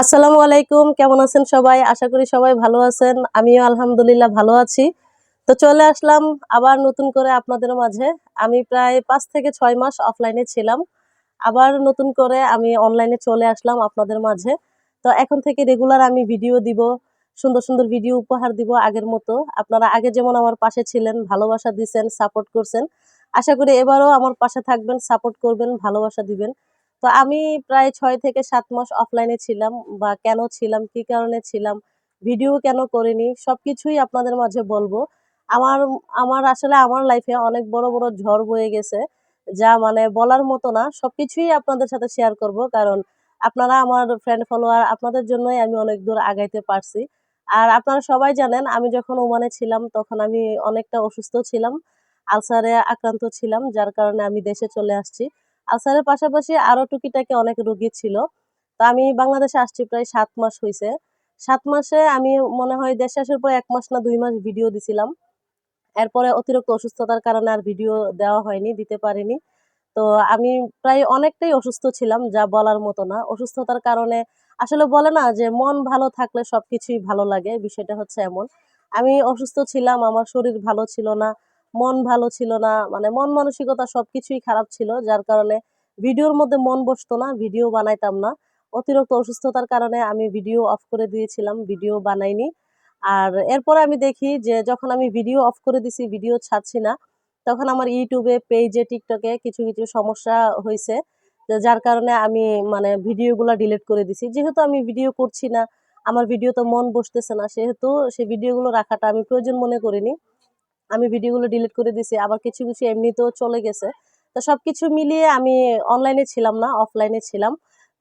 আসসালামু আলাইকুম, কেমন আছেন সবাই? আশা করি সবাই ভালো আছেন। আমিও আলহামদুলিল্লাহ ভালো আছি। তো চলে আসলাম আবার নতুন করে আপনাদের মাঝে। আমি প্রায় পাঁচ থেকে ছয় মাস অফলাইনে ছিলাম। আবার নতুন করে আমি অনলাইনে চলে আসলাম আপনাদের মাঝে। তো এখন থেকে রেগুলার আমি ভিডিও দিব, সুন্দর সুন্দর ভিডিও উপহার দিব আগের মতো। আপনারা আগে যেমন আমার পাশে ছিলেন, ভালোবাসা দিছেন সাপোর্ট করছেন, আশা করি এবারও আমার পাশে থাকবেন সাপোর্ট করবেন, ভালোবাসা দিবেন। তো আমি প্রায় ছয় থেকে সাত মাস অফলাইনে ছিলাম বা কেন ছিলাম, কি কারণে ছিলাম ভিডিও কেন করিনি, সবকিছুই আপনাদের মাঝে বলব। আমার আমার আসলে আমার লাইফে অনেক বড় বড় ঝড় বয়ে গেছে, যা মানে বলার মতো না, সবকিছুই আপনাদের সাথে শেয়ার করব, কারণ আপনারা আমার ফ্রেন্ড ফলোয়ার আপনাদের জন্যই আমি অনেক দূর আগাইতে পারছি। আর আপনারা সবাই জানেন, আমি যখন ওমানে ছিলাম, তখন আমি অনেকটা অসুস্থ ছিলাম, আলসারে আক্রান্ত ছিলাম, যার কারণে আমি দেশে চলে আসছি। আলসারের পাশাপাশি আরও টুকিটাকি অনেক রোগী ছিল। তো আমি বাংলাদেশে আসছি প্রায় সাত মাস হয়েছে সাত মাসে আমি মনে হয় দেশে আসার পর এক মাস না দুই মাস ভিডিও দিছিলাম। এরপরে অতিরিক্ত অসুস্থতার কারণে আর ভিডিও দেওয়া হয়নি, দিতে পারিনি। তো আমি প্রায় অনেকটাই অসুস্থ ছিলাম, যা বলার মতো না। অসুস্থতার কারণে আসলে বলে না যে মন ভালো থাকলে সবকিছুই ভালো লাগে, বিষয়টা হচ্ছে এমন। আমি অসুস্থ ছিলাম, আমার শরীর ভালো ছিল না। মন ভালো ছিল না মানে মন মানসিকতা সবকিছুই খারাপ ছিল, যার কারণে ভিডিওর মধ্যে মন বসতো না, ভিডিও বানাইতাম না। অতিরিক্ত অসুস্থতার কারণে আমি ভিডিও অফ করে দিয়েছিলাম, ভিডিও বানাইনি। আর এরপরে আমি দেখি যে যখন আমি ভিডিও অফ করে দিছি, ভিডিও ছাড়ছি না, তখন আমার ইউটিউবে, পেজে, টিকটকে কিছু কিছু সমস্যা হয়েছে যার কারণে আমি মানে ভিডিওগুলো ডিলিট করে দিছি। যেহেতু আমি ভিডিও করছি না, আমার ভিডিও তো মন বসতেছে না, সেহেতু সেই ভিডিওগুলো রাখাটা আমি প্রয়োজন মনে করিনি। আমি ভিডিওগুলো ডিলিট করে দিছি, আবার কিছু কিছু এমনিতেও চলে গেছে। তো সব কিছু মিলিয়ে আমি অনলাইনে ছিলাম না অফলাইনে ছিলাম।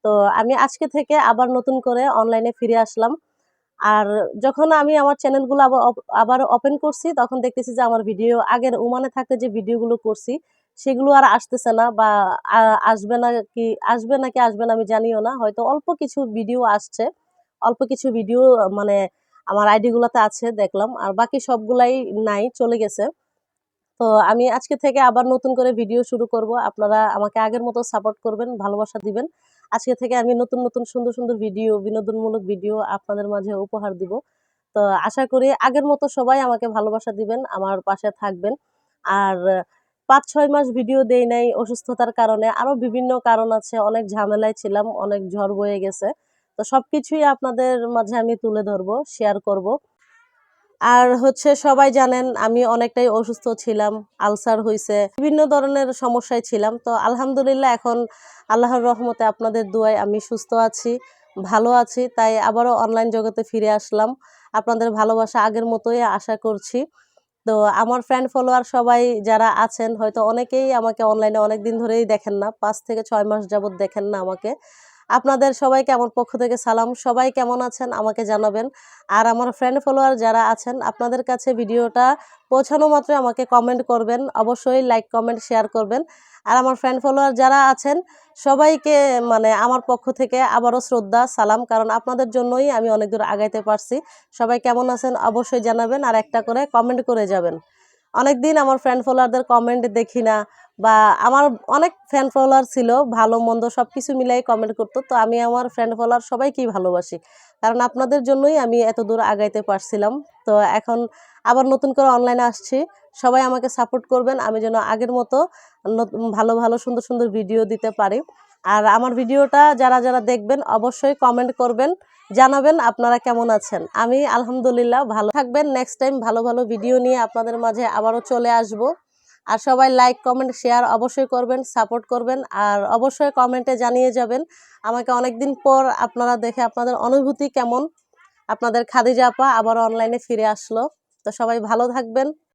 তো আমি আজকে থেকে আবার নতুন করে অনলাইনে ফিরে আসলাম। আর যখন আমি আমার চ্যানেলগুলো আবার আবার ওপেন করছি, তখন দেখতেছি যে আমার ভিডিও আগের উমানে থাকতে যে ভিডিওগুলো করছি, সেগুলো আর আসতেছে না বা আসবে না কি, আসবে নাকি আসবে না আমি জানিও না। হয়তো অল্প কিছু ভিডিও আসছে, অল্প কিছু ভিডিও মানে আমার আইডিগুলোতে আছে, দেখলাম। আর বাকি সবগুলাই নাই, চলে গেছে। তো আমি আজকে থেকে আবার নতুন করে ভিডিও শুরু করব। আপনারা আমাকে আগের মতো সাপোর্ট করবেন, ভালোবাসা দিবেন। আজকে থেকে আমি নতুন নতুন, সুন্দর সুন্দর ভিডিও বিনোদনমূলক ভিডিও আপনাদের মাঝে উপহার দিব। তো আশা করি আগের মতো সবাই আমাকে ভালোবাসা দিবেন, আমার পাশে থাকবেন। আর পাঁচ, ছয় মাস ভিডিও দেই নাই অসুস্থতার কারণে। আরও বিভিন্ন কারণ আছে, অনেক ঝামেলায় ছিলাম, অনেক ঝড় বয়ে গেছে। তো সবকিছুই আপনাদের মাঝে আমি তুলে ধরবো শেয়ার করব। আর হচ্ছে সবাই জানেন, আমি অনেকটাই অসুস্থ ছিলাম, আলসার হয়েছে বিভিন্ন ধরনের সমস্যায় ছিলাম। তো আলহামদুলিল্লাহ এখন আল্লাহর রহমতে আপনাদের দুয়ায় আমি সুস্থ আছি, ভালো আছি, তাই আবারও অনলাইন জগতে ফিরে আসলাম। আপনাদের ভালোবাসা আগের মতোই আশা করছি। তো আমার ফ্রেন্ড ফলোয়ার সবাই যারা আছেন, হয়তো অনেকেই আমাকে অনলাইনে অনেক দিন ধরেই দেখেন না, পাঁচ থেকে ছয় মাস যাবত দেখেন না আমাকে। আপনাদের সবাইকে আমার পক্ষ থেকে সালাম। সবাই কেমন আছেন? আমাকে জানাবেন। আর আমার ফ্রেন্ড ফলোয়ার যারা আছেন, আপনাদের কাছে ভিডিওটা পৌঁছানো মাত্রই আমাকে কমেন্ট করবেন। অবশ্যই লাইক কমেন্ট শেয়ার করবেন। আর আমার ফ্রেন্ড ফলোয়ার যারা আছেন, সবাইকে মানে আমার পক্ষ থেকে আবারও শ্রদ্ধা, সালাম। কারণ আপনাদের জন্যই আমি অনেক দূর আগাইতে পারছি। সবাই কেমন আছেন? অবশ্যই জানাবেন। আর একটা করে কমেন্ট করে যাবেন। অনেকদিন আমার ফ্রেন্ড ফলোয়ারদের কমেন্ট দেখি না বা আমার অনেক ফ্যান ফলোয়ার ছিল, ভালো, মন্দ সব কিছু মিলাই কমেন্ট করতো। তো আমি আমার ফ্রেন্ড ফলোয়ার সবাইকেই ভালোবাসি। কারণ আপনাদের জন্যই আমি এত দূর আগাইতে পারছিলাম। তো এখন আবার নতুন করে অনলাইনে আসছি। সবাই আমাকে সাপোর্ট করবেন। আমি যেন আগের মতো ভালো ভালো, সুন্দর সুন্দর ভিডিও দিতে পারি। আর আমার ভিডিওটা যারা যারা দেখবেন, অবশ্যই কমেন্ট করবেন, জানাবেন আপনারা কেমন আছেন। আমি আলহামদুলিল্লাহ ভালো থাকবেন। নেক্সট টাইম ভালো ভালো ভিডিও নিয়ে আপনাদের মাঝে আবারও চলে আসব। আর সবাই লাইক কমেন্ট শেয়ার অবশ্যই করবেন সাপোর্ট করবেন, আর অবশ্যই কমেন্টে জানিয়ে যাবেন আমাকে অনেকদিন পর আপনারা দেখে আপনাদের অনুভূতি কেমন। আপনাদের খাদিজা আপা আবার অনলাইনে ফিরে আসলো। তো সবাই ভালো থাকবেন।